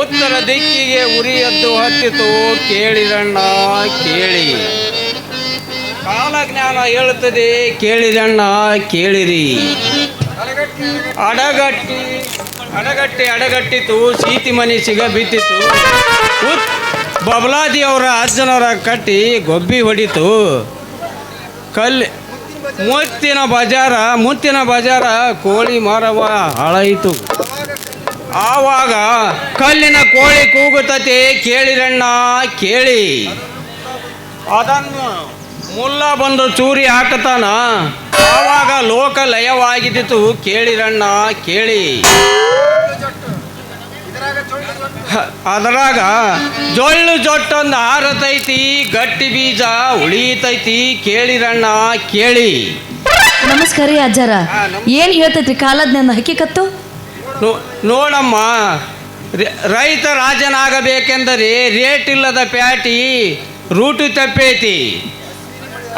ಉತ್ತರ ದಿಕ್ಕಿಗೆ ಉರಿಯದ್ದು ಹತ್ತಿತು, ಕೇಳಿದಣ್ಣ, ಕೇಳಿ. ಕಾಲಜ್ಞಾನ ಹೇಳುತ್ತದೆ, ಕೇಳಿದಣ್ಣ, ಕೇಳಿರಿ. ಅಡಗಟ್ಟಿ ಅಡಗಟ್ಟಿ, ಅಡಗಟ್ಟಿತು, ಸೀತಿ ಮನೆ ಸಿಗ ಬಿದ್ದಿತು ಉತ್, ಬಬಲಾದಿ ಅವರ ಅಜ್ಜನವರ ಕಟ್ಟಿ ಗೊಬ್ಬಿ ಹೊಡಿತು. ಕಲ್, ಮುತ್ತಿನ ಬಜಾರ ಮುತ್ತಿನ ಬಜಾರ ಕೋಳಿ ಮಾರವ ಹಾಳಾಯಿತು ಆವಾಗ ಕಲ್ಲಿನ ಕೋಳಿ ಕೂಗುತ್ತತೆ ಕೇಳಿರಣ್ಣ ಕೇಳಿ. ಅದನ್ನು ಮುಲ್ಲ ಬಂದು ಚೂರಿ ಹಾಕತಾನ ಆವಾಗ ಲೋಕ ಲಯವಾಗಿದ್ದಿತು. ಕೇಳಿರಣ್ಣ ಕೇಳಿ. ಅದರಾಗ ಜೊಳ್ಳು ಜೊಟ್ಟೊಂದು ಹಾರತೈತಿ ಗಟ್ಟಿ ಬೀಜ ಉಳಿತೈತಿ. ಕೇಳಿರಣ್ಣ ಕೇಳಿ. ನಮಸ್ಕಾರ ಅಜ್ಜಾರ. ಏನ್ ನನ್ನ ಕಾಲಜ್ಞಾನ? ಹಕ್ಕಿಕತ್ತು ನೋ- ನೋಡಮ್ಮ ರೈತ ರಾಜನಾಗಬೇಕೆಂದರೆ ರೇಟ್ ಇಲ್ಲದ ಪ್ಯಾಟಿ ರೂಟು ತಪ್ಪೈತಿ.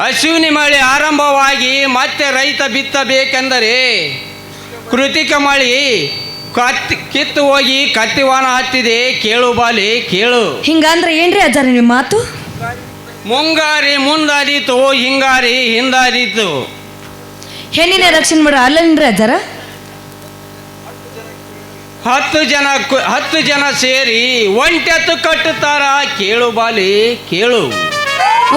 ಅಶ್ವಿನಿ ಮಳೆ ಆರಂಭವಾಗಿ ಮತ್ತೆ ರೈತ ಬಿತ್ತಬೇಕೆಂದರೆ ಕೃತಿಕ ಮಳೆ ಕತ್ತಿ ಕಿತ್ತು ಹೋಗಿ ಕತ್ತಿವಾನ ಹತ್ತಿದೆ ಕೇಳು ಬಾಲಿ ಕೇಳು. ಹಿಂಗಂದ್ರೆ ಏನ್ರಿ ಅಜ್ಜಾರಿ ನಿಮ್ಮ ಮಾತು? ಮುಂಗಾರಿ ಮುಂದಾದೀತು ಹಿಂಗಾರಿ ಹಿಂದಾದೀತು. ಹೆಣ್ಣಿನ ರಕ್ಷಣೆ ಮಾಡೋ ಅಲ್ಲೇನ್ರಿ ಅಜ್ಜಾರ? ಹತ್ತು ಜನ ಕು- ಹತ್ತು ಜನ ಸೇರಿ ಒಂಟೆತ್ತು ಕಟ್ಟುತ್ತಾರ ಕೇಳು ಬಾಲಿ ಕೇಳು.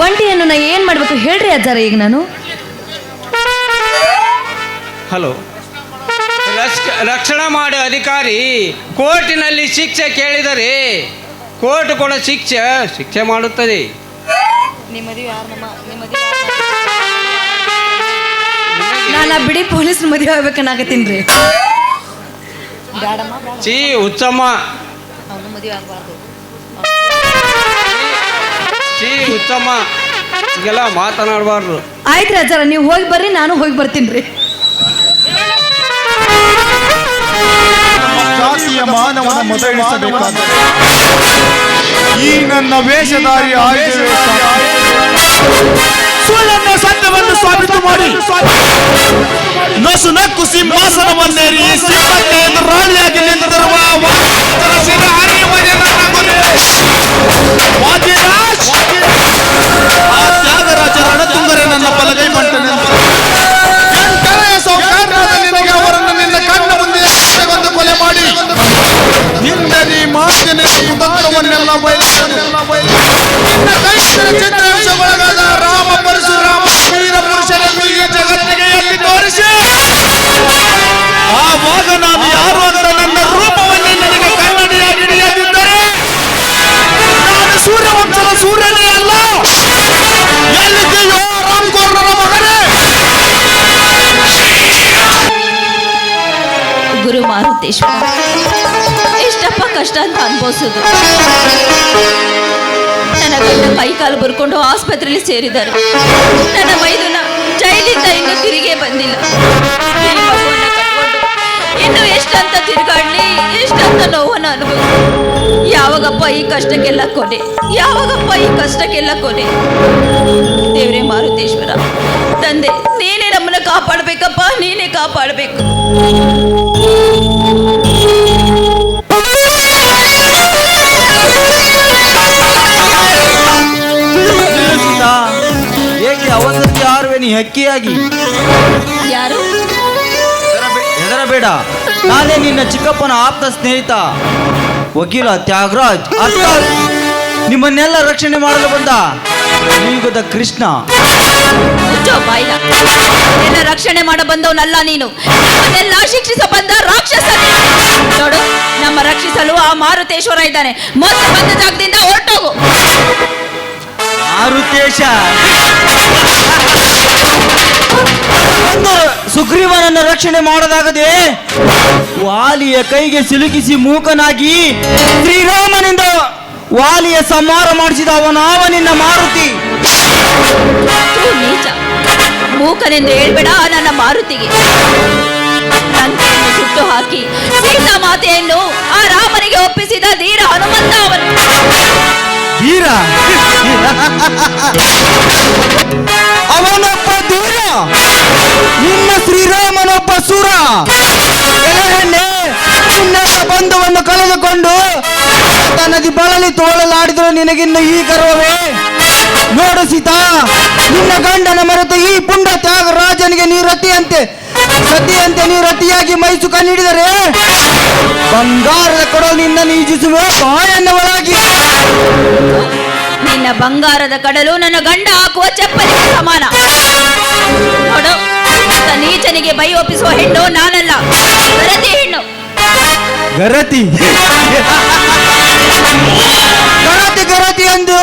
ಒಂಟಿಯನ್ನು ನಾ ಏನ್ ಮಾಡ್ಬೇಕು ಹೇಳ್ರಿ ಅಜ್ಜಾರ ಈಗ ನಾನು. ಹಲೋ. ರಕ್ಷಣೆ ರಕ್ಷಣಾ ಮಾಡೋ ಅಧಿಕಾರಿ ಕೋರ್ಟಿನಲ್ಲಿ ಶಿಕ್ಷೆ ಕೇಳಿದರೆ ಕೋರ್ಟ್ ಕೂಡ ಶಿಕ್ಷೆ ಶಿಕ್ಷೆ ಮಾಡುತ್ತದೆ. ನಾನು ಬಿಡಿ ಪೊಲೀಸ್ ಮದುವೆ ಆಗ್ಬೇಕನ್ನಾಗತ್ತೀನ್ರಿ ಚೀ ಉತ್ತಮ. ಚೀ ಹುಚ್ಚಮ್ಮ ಈಗೆಲ್ಲ ಮಾತನಾಡಬಾರ್ದು. ಆಯ್ತು ಅಜ್ಜಾರ ನೀವು ಹೋಗಿ ಬರ್ರಿ ನಾನು ಹೋಗಿ ಬರ್ತೀನಿ ಜಾತಿಯ ಮಾನವನ ಮೊದಲಿಸಬೇಕಾದ ಈ ನನ್ನ ವೇಷಧಾರಿ ಆಯುಧವೇ ಸುಳ್ಳನ್ನ ಸತ್ಯವನ್ನು ಸಾಬೀತು ಮಾಡಿ. ನಸು ನಕ್ಕು ಸಿಂಹಾಸನವನ್ನೇರಿ ಸಿಂಹಕ್ಕೆ ರಾಣಿಯಾಗಿ ನಿಂತಿರುವ ತ್ಯಾಗರಾಜರ ಹರಿಯುವ ನನ್ನ ಬಲಗೈ ಬಂಟನೆಂದು ಮಾರುತೇಶ್ವರ ಎಷ್ಟಪ್ಪ ಕಷ್ಟ ಅಂತ ಅನ್ಭವಿಸೋದು ನನ್ನ ಗಂಡ ಕೈ ಕಾಲು ಬರ್ಕೊಂಡು ಆಸ್ಪತ್ರೆಯಲ್ಲಿ ಸೇರಿದ್ದಾರೆ. ನನ್ನ ಮೈದುನ ಜೈಲಿಂದ ಇನ್ನೂ ತಿರುಗೇ ಬಂದಿಲ್ಲ. ಇನ್ನು ಎಷ್ಟಂತ ತಿರುಗಾಡ್ಲಿ, ಎಷ್ಟಂತ ನೋವನ್ನು ಅನುಭವ ಯಾವಾಗಪ್ಪ ಈ ಕಷ್ಟಕ್ಕೆಲ್ಲ ಕೊನೆ? ಯಾವಾಗಪ್ಪ ಈ ಕಷ್ಟಕ್ಕೆಲ್ಲ ಕೊನೆ? ದೇವರೇ ಮಾರುತೇಶ್ವರ, ತಂದೆ, ನೀನೇ ನಮ್ಮನ್ನ ಕಾಪಾಡ್ಬೇಕಪ್ಪ, ನೀನೇ ಕಾಪಾಡಬೇಕು. ನೀ ಹಕ್ಕಿಯಾಗಿ. ಯಾರು? ಹೆದರಬೇಡ. ನಾನೇ ನಿನ್ನ ಚಿಕ್ಕಪ್ಪನ ಆಪ್ತ ಸ್ನೇಹಿತ. ವಕೀಲ ತ್ಯಾಗರಾಜ್. ನಿಮ್ಮನ್ನೆಲ್ಲ ರಕ್ಷಣೆ ಮಾಡಲು ಬಂದ ಈಗದ ಕೃಷ್ಣ. ನಿನ್ನ ರಕ್ಷಣೆ ಮಾಡ ಬಂದವನಲ್ಲ ನೀನು. ನಮ್ಮನ್ನೆಲ್ಲ ಶಿಕ್ಷಿಸ ಬಂದ ರಾಕ್ಷಸ ನೋಡು ನಮ್ಮ ರಕ್ಷಿಸಲು ಆ ಮಾರುತೇಶ್ವರ ಇದ್ದಾನೆ. ಮೊದಲು ಬಂದ ಜಾಗದಿಂದ ಹೊರಟೋಗು. ಮಾರುತೇಶ. ಒಂದು ಸುಗ್ರೀವನನ್ನ ರಕ್ಷಣೆ ಮಾಡೋದಾಗದೆ ವಾಲಿಯ ಕೈಗೆ ಸಿಲುಕಿಸಿ ಮೂಕನಾಗಿ ಶ್ರೀರಾಮನಿಂದ ವಾಲಿಯ ಸಂಹಾರ ಮಾಡಿಸಿದ ಅವನಾವನಿಂದ ಮಾರುತಿ. ನೀಚ ಮೂಕನೆಂದು ಹೇಳ್ಬೇಡ ನನ್ನ ಮಾರುತಿಗೆ. ಸುಟ್ಟು ಹಾಕಿ ಸೀತಾ ಮಾತೆಯನ್ನು ಆ ರಾಮನಿಗೆ ಒಪ್ಪಿಸಿದ ಧೀರ ಹನುಮಂತ ಅವನು. ಅವನೊಬ್ಬ ದೂರ ನಿನ್ನ ಶ್ರೀರಾಮನೊಬ್ಬ ಸುರ. ನಿನ್ನೆಲ್ಲ ಬಂಧುವನ್ನು ಕಳೆದುಕೊಂಡು ತಾಲಿ ತೋಳಲಾಡಿದ್ರು ನಿನಗಿನ್ನು ಈ ಗರ್ವವೇ? ನೋಡು ಸೀತಾ, ನಿನ್ನ ಗಂಡನ ಮರೆತು ಈ ಪುಂಡ ತ್ಯಾಗ ರಾಜನಿಗೆ ನೀ ರತಿಯಂತೆ ಸತಿಯಂತೆ ನೀ ರತಿಯಾಗಿ ಮೈಸುಕ ನೀಡಿದರೆ ಬಂಗಾರದ ಕೊಡೋ ನಿನ್ನ ನೀಜಿಸುವೆ ಬಾಯನ್ನ ಒಳಗಿ ನಿನ್ನ ಬಂಗಾರದ ಕಡಲು ನನ್ನ ಗಂಡ ಹಾಕುವ ಚಪ್ಪಲಿಗೆ ಸಮಾನ. ಇಂಥ ನೀಚನಿಗೆ ಬೈ ಒಪ್ಪಿಸುವ ಹೆಣ್ಣು ನಾನಲ್ಲ. ಗರತಿ ಹೆಣ್ಣು. ಗರತಿ. ಗರತಿ ಗರತಿ ಎಂದು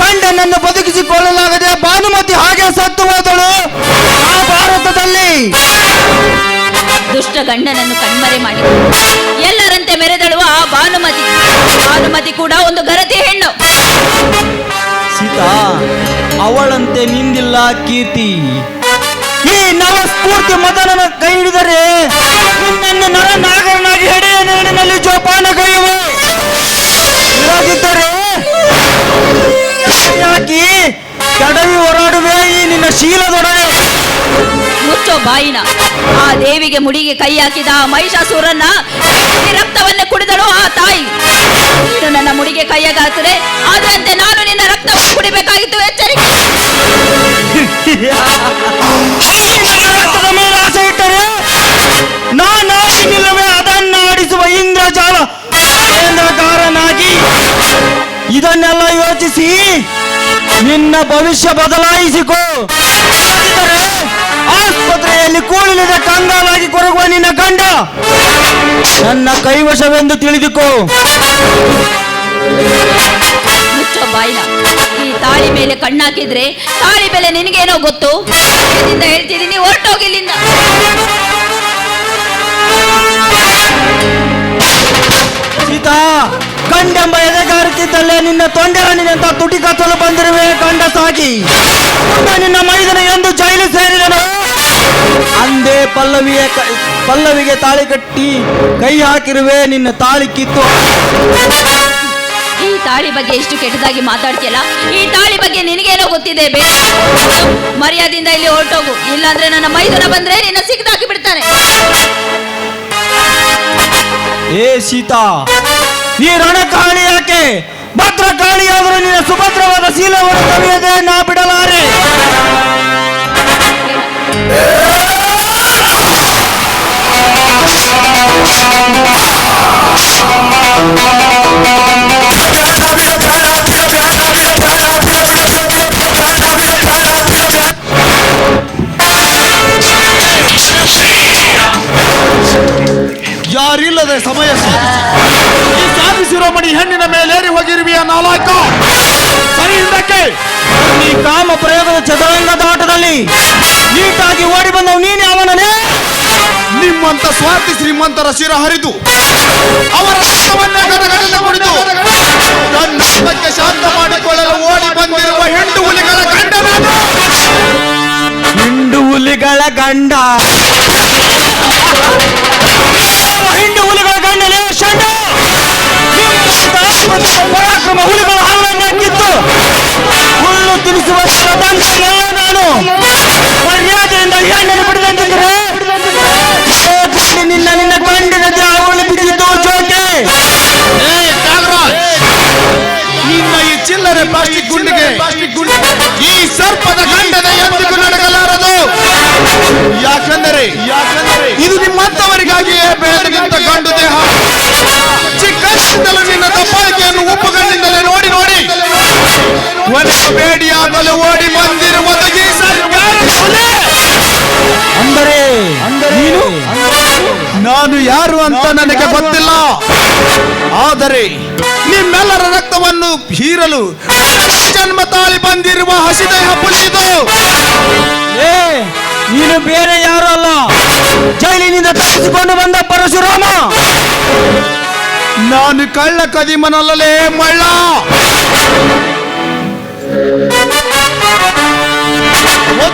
ಗಂಡನನ್ನು ಬದುಕಿಸಿಕೊಳ್ಳಲಾಗದೆ ಭಾನುಮತಿ ಹಾಗೆ ಸತ್ತು ಹೋದಳು ಆ ಭಾರತದಲ್ಲಿ. ದುಷ್ಟ ಗಂಡನನ್ನು ಕಣ್ಮರೆ ಮಾಡಿ ಎಲ್ಲರಂತೆ ಮೆರೆದಳು ಆ ಭಾನುಮತಿ. ಭಾನುಮತಿ ಕೂಡ ಒಂದು ಗರತಿ ಹೆಣ್ಣು. ಸೀತಾ ಅವಳಂತೆ ನಿಂದಿಲ್ಲ ಕೀರ್ತಿ. ನವ ಸ್ಫೂರ್ತಿ ಮದನನ ಕೈ ಹಿಡಿದರೆ ನಿನ್ನನ್ನು ನರ ನಾಗರನಾಗಿ ಹೆಡೆಯ ನೇಣಿನಲ್ಲಿ ಜೋಪಾನ ಕೈಯುವೆ. ಇಲ್ಲದಿದ್ದರೆ ಯಾಕಿ ಕಡವಿ ಹೊರಾಡುವೆ ಈ ನಿನ್ನ ಶೀಲದೊಡನೆ. ಮುಚ್ಚೋ ಬಾಯಿನ. ಆ ದೇವಿಗೆ ಮುಡಿಗೆ ಕೈ ಹಾಕಿದ ಆ ಮಹಿಷಾಸುರನ್ನ ರಕ್ತವನ್ನೇ ಕುಡಿದಳು ಆ ತಾಯಿ. ನೀನು ನನ್ನ ಮುಡಿಗೆ ಕೈಯಾಗಾಗ್ತದೆ ಅದರಂತೆ ನಾನು ನಿನ್ನ ರಕ್ತವನ್ನು ಕುಡಿಬೇಕಾಗಿತ್ತು ಎಚ್ಚರಿಕೆ. ಇದನ್ನೆಲ್ಲ ಯೋಚಿಸಿ ನಿನ್ನ ಭವಿಷ್ಯ ಬದಲಾಯಿಸಿಕೋ. ಆಸ್ಪತ್ರೆಯಲ್ಲಿ ಕೂಳಿಲಿದೆ ಕಂಗಾಲಾಗಿ ಕೊರಗುವ ನಿನ್ನ ಗಂಡ. ನನ್ನ ಕೈವಶವೆಂದು ತಿಳಿದುಕೋ. ಈ ತಾಳಿ ಮೇಲೆ ಕಣ್ಣಾಕಿದ್ರೆ ತಾಳಿ ಬೆಲೆ ನಿನಗೇನೋ ಗೊತ್ತು? ಹೇಳ್ತಿದ್ದೀನಿ ಹೊರಟೋಗಿಲ್ಲಿಂದ ಎದೆಗಾರುತ್ತಿದ್ದಲ್ಲೇ ನಿನ್ನ ತೊಂಡೆರಣಿನಂತ ತುಟಿ ಕತ್ತಲು ಬಂದಿರುವೆ? ಕಂಡ ಸಾಗಿ ನಿನ್ನ ಮೈದನ ಎಂದು ಜೈಲು ಸೇರಿದನು. ಅಂದೇ ಪಲ್ಲವಿಯ ಪಲ್ಲವಿಗೆ ತಾಳಿ ಕಟ್ಟಿ ಕೈ ಹಾಕಿರುವೆ ನಿನ್ನ ತಾಳಿ ಕಿತ್ತು. ಈ ತಾಳಿ ಬಗ್ಗೆ ಎಷ್ಟು ಕೆಟ್ಟದಾಗಿ ಮಾತಾಡ್ತಿಯಲ್ಲ? ಈ ತಾಳಿ ಬಗ್ಗೆ ನಿನಗೇನೋ ಗೊತ್ತಿದೆ ಬೇರೆ ಮರ್ಯಾದಿಂದ ಇಲ್ಲಿ ಹೊರಟೋಗು. ಇಲ್ಲಾಂದ್ರೆ ನನ್ನ ಮೈದನ ಬಂದ್ರೆ ನಿನ್ನ ಸಿಕ್ಕದಾಕಿ ಬಿಡ್ತಾನೆ. ಏ ಸೀತಾ ನೀ ರಣಕಾಳಿ ಯಾಕೆ ಭದ್ರಕಾಳಿಯಾದರೂ ನಿನ್ನ ಸುಭದ್ರವಾದ ಶೀಲವನ್ನು ಕವಿಯದೆ ನಾ ಬಿಡಲಾರೆ ಯಾರಿಲ್ಲದೆ ಸಮಯ ಸಾಧಿಸಿ ನಾಲಾಕ. ಸರಿ ಹಿಂದಕ್ಕೆ. ಈ ಕಾಮ ಪ್ರಯೋಗದ ಚದುರಂಗದ ಆಟದಲ್ಲಿ ನೀಟಾಗಿ ಓಡಿ ಬಂದವು. ನೀನೇ ಅವನನೇ ನಿಮ್ಮಂತ ಸ್ವಾರ್ಥಿ ಶ್ರೀಮಂತರ ಶಿರ ಹರಿದು ಅವರ ರಕ್ತವನ್ನೇ ಕುಡಿದು ಶಾಂತ ಮಾಡಿಕೊಳ್ಳಲು ಓಡಿ ಬಂದಿರುವ ಹೆಂಡು ಹುಲಿಗಳ ಗಂಡ ಹಿಂಡು ಹುಲಿಗಳ ಗಂಡ. ತಿನ್ನಿಸುವ ದಂಡನೆಲ್ಲ ನಾನು. ಮರ್ಯಾದೆಯಿಂದ ಹಣ್ಣನ್ನು ಬಿಡದಂತಿದ್ರೆ ನಿನ್ನ ನಿನ್ನ ಗಂಡಿನ ಜಾವಳಿ ಬಿದ್ದಿದ್ದು ಜೋಕೆ. ನಿನ್ನ ಈ ಚಿಲ್ಲರೆ ಪ್ಲಾಸ್ಟಿಕ್ ಗುಂಡಿಗೆ ಈ ಸರ್ಪದ ಗಂಡನ ಎಂದಿಗೂ ನಡಗಲಾರದು. ಯಾಕಂದರೆ ಇದು ನಿಮ್ಮಂತವರಿಗಾಗಿಯೇ ಬೆಳೆದಗಿಂತ ಗಂಡು ದೇಹ. ಚಿಕ್ಕಂದಿನಿಂದಲೂ ನಿನ್ನ ಉಪ್ಪ ಉಪ್ಪುಗಣ್ಣಿಂದಲೇ ನೋಡಿ ನೋಡಿ. ಕೊನೆ ಓಡಿ ಬಂದಿರುವುದು ಈ. ಅಂದರೆ ನೀನು? ನಾನು ಯಾರು ಅಂತ ನನಗೆ ಗೊತ್ತಿಲ್ಲ. ಆದರೆ ನಿಮ್ಮೆಲ್ಲರ ರಕ್ತವನ್ನು ಹೀರಲು ಜನ್ಮ ತಾಳಿ ಬಂದಿರುವ ಹಸಿದೇಹ ಪುಲಿದು ಏ ನೀನು ಬೇರೆ ಯಾರು ಅಲ್ಲ? ಜೈಲಿನಿಂದ ತಪ್ಪಿಸಿಕೊಂಡು ಬಂದ ಪರಶುರಾಮ. ನಾನು ಕಳ್ಳ ಕದಿಮನಲ್ಲಲೇ ಮಳ್ಳ.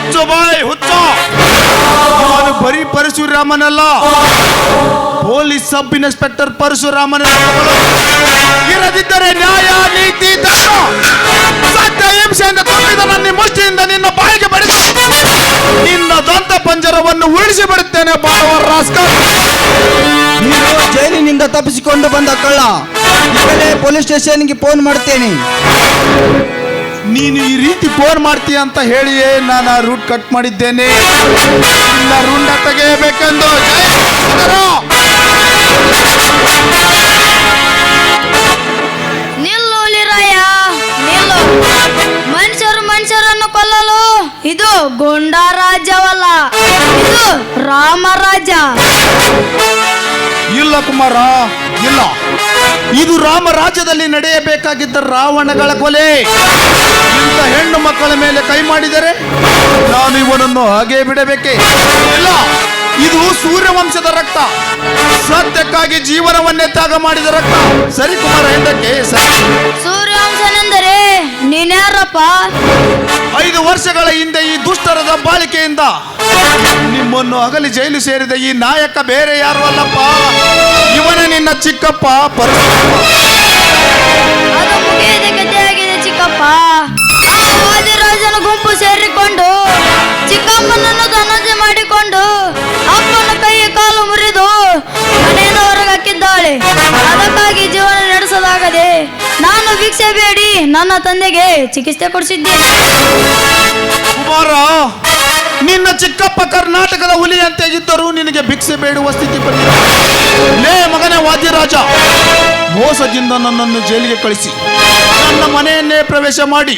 ಹುಚ್ಚು ಬಾಯ್ ಹುಚ್ಚ. ನಾನು ಬರೀ ಪರಶುರಾಮನಲ್ಲ. ಪೊಲೀಸ್ ಸಬ್ ಇನ್ಸ್ಪೆಕ್ಟರ್ ಪರಶುರಾಮನ. ಇರದಿದ್ದರೆ ನ್ಯಾಯ ನೀತಿ ಧರ್ಮ. ಸತ್ಯ ಹಿಂಸೆಯಿಂದ ತುಂಬಿದ ನನ್ನ ಮುಷ್ಟಿಯಿಂದ ನಿನ್ನ ಬಾಯಿಗೆ ಬಡಿದು. ನಿನ್ನ ದಂತ ಪಂಜರವನ್ನು ಉಳಿಸಿ ಬಿಡುತ್ತೇನೆ ಬಾಳವ ರಾಸ್ಕಲ್ ನೀನು ಜೈಲಿನಿಂದ ತಪ್ಪಿಸಿಕೊಂಡು ಬಂದ ಕಳ್ಳ. ಈಗಲೇ ಪೊಲೀಸ್ ಸ್ಟೇಷನ್ಗೆ ಫೋನ್ ಮಾಡ್ತೇನೆ. ನೀನು ಈ ರೀತಿ ಫೋನ್ ಮಾಡ್ತೀಯ ಅಂತ ಹೇಳಿಯೇ ನಾನು ಆ ರೂಟ್ ಕಟ್ ಮಾಡಿದ್ದೇನೆ. ಇಲ್ಲ ರುಂಡ ತೆಗೆಯಬೇಕೆಂದು! ನಿಲ್ಲು ನಿಲ್ಲು. ಮನುಷ್ಯರು ಮನುಷ್ಯರನ್ನು ಕೊಲ್ಲಲು. ಇದು ಗೊಂಡ ರಾಜ್ಯವಲ್ಲ. ಇದು ರಾಮರಾಜ ಇಲ್ಲ ಕುಮಾರ ಇಲ್ಲ. ಇದು ರಾಮ ರಾಜ್ಯದಲ್ಲಿ ನಡೆಯಬೇಕಾಗಿದ್ದ ರಾವಣಗಳ ಕೊಲೆ. ಇಂಥ ಹೆಣ್ಣು ಮಕ್ಕಳ ಮೇಲೆ ಕೈ ಮಾಡಿದರೆ ನಾನು ಇವನನ್ನು ಹಾಗೆ ಬಿಡಬೇಕೆ? ಇಲ್ಲ ಇದು ಸೂರ್ಯವಂಶದ ರಕ್ತ. ಸತ್ಯಕ್ಕಾಗಿ ಜೀವನವನ್ನೇ ತ್ಯಾಗ ಮಾಡಿದ ರಕ್ತ. ಸರಿ ಕುಮಾರ ಎಂದಕ್ಕೆ ಸರಿ ಸೂರ್ಯವಂಶನೆಂದರೆ ನೀನ್ಯಾರಪ್ಪ ಐದು ವರ್ಷಗಳ ಹಿಂದೆ ಈ ದುಷ್ಟರದ ಬಾಳಿಕೆಯಿಂದ ನಿಮ್ಮನ್ನು ಅಗಲಿ ಜೈಲು ಸೇರಿದ ಈ ನಾಯಕ ಬೇರೆ ಯಾರು ಅಲ್ಲಪ್ಪ? ಇವನ ನಿನ್ನ ಚಿಕ್ಕಪ್ಪ ಪರಶುರಾಮ. ಅದು ಮುಗಿಯದ ಕಥೆಯಾಗಿದೆ ಚಿಕ್ಕಪ್ಪ. ಆ ವಾದಿರಾಜನ ಗುಂಪು ಸೇರಿಕೊಂಡು ಚಿಕ್ಕಮ್ಮನನ್ನು ಧನಜೆ ಮಾಡಿಕೊಂಡು ಅಪ್ಪನ ಕೈ ಕಾಲು ಮುರಿದು ಮನೆಯಿಂದ ಹೊರಗೆ ಹಾಕಿದ್ದಾಳೆ. ಅದಕ್ಕಾಗಿ ಜೀವನ ನಡೆಸಲಾಗದೆ ನಾನು ಭಿಕ್ಷೆ ಬೇಡಿ ನನ್ನ ತಂದೆಗೆ ಚಿಕಿತ್ಸೆ ಕೊಡಿಸಿದ್ದೇನೆ. ಕುಮಾರ ನಿನ್ನ ಚಿಕ್ಕಪ್ಪ ಕರ್ನಾಟಕದ ಹುಲಿಯಂತೆ ಇದ್ದರೂ ನಿನಗೆ ಭಿಕ್ಷೆ ಬೇಡುವ ಸ್ಥಿತಿ ಬಂದಿದೆ. ಲೇ ಮಗನೇ ವಾದ್ಯರಾಜ ಮೋಸದಿಂದ ನನ್ನನ್ನು ಜೈಲಿಗೆ ಕಳಿಸಿ. ನನ್ನ ಮನೆಯನ್ನೇ ಪ್ರವೇಶ ಮಾಡಿ.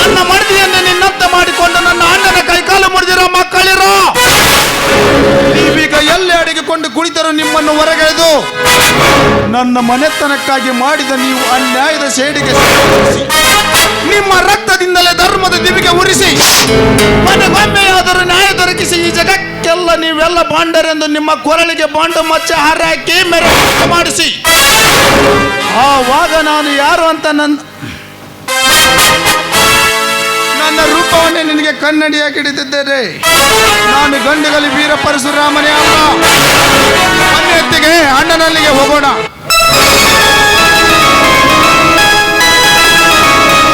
ನನ್ನ ಮಡದಿಯನ್ನೇ ನಿನ್ನಂತ ಮಾಡಿಕೊಂಡು ನನ್ನ ಅಣ್ಣನ ಕೈಕಾಲು ಮುರಿದಿರೋ ಮಕ್ಕಳಿರೋ. ಅಡಗಿಕೊಂಡು ಕುಳಿತರು ನಿಮ್ಮನ್ನು ಹೊರಗೆಳೆದು, ನನ್ನ ಮನೆತನಕ್ಕಾಗಿ ಮಾಡಿದ ನೀವು ಅನ್ಯಾಯದ ಸೇಡಿಗೆ ನಿಮ್ಮ ರಕ್ತದಿಂದಲೇ ಧರ್ಮದ ದಿವಿಗೆ ಉರಿಸಿ ಮನೆಗೊಮ್ಮೆಯಾದರೂ ನ್ಯಾಯ ದೊರಕಿಸಿ, ಈ ಜಗಕ್ಕೆಲ್ಲ ನೀವೆಲ್ಲ ಬಾಂಡರೆಂದು ನಿಮ್ಮ ಕೊರಳಿಗೆ ಬಾಂಡು ಮಚ್ಚೆ ಹಾರಾಕಿ ಮೆರವಣಿಗೆ ಮಾಡಿಸಿ. ಆವಾಗ ನಾನು ಯಾರು ಅಂತ ನನ್ನ ನನ್ನ ರೂಪವನ್ನೇ ನಿನಗೆ ಕನ್ನಡಿಯಾಗಿ ಹಿಡಿದಿದ್ದೇನೆ. ನಾನು ಗಂಡುಗಲಿ ವೀರ ಪರಶುರಾಮನೇ ಅಮ್ಮ ಅಣ್ಣನಲ್ಲಿಗೆ ಹೋಗೋಣ.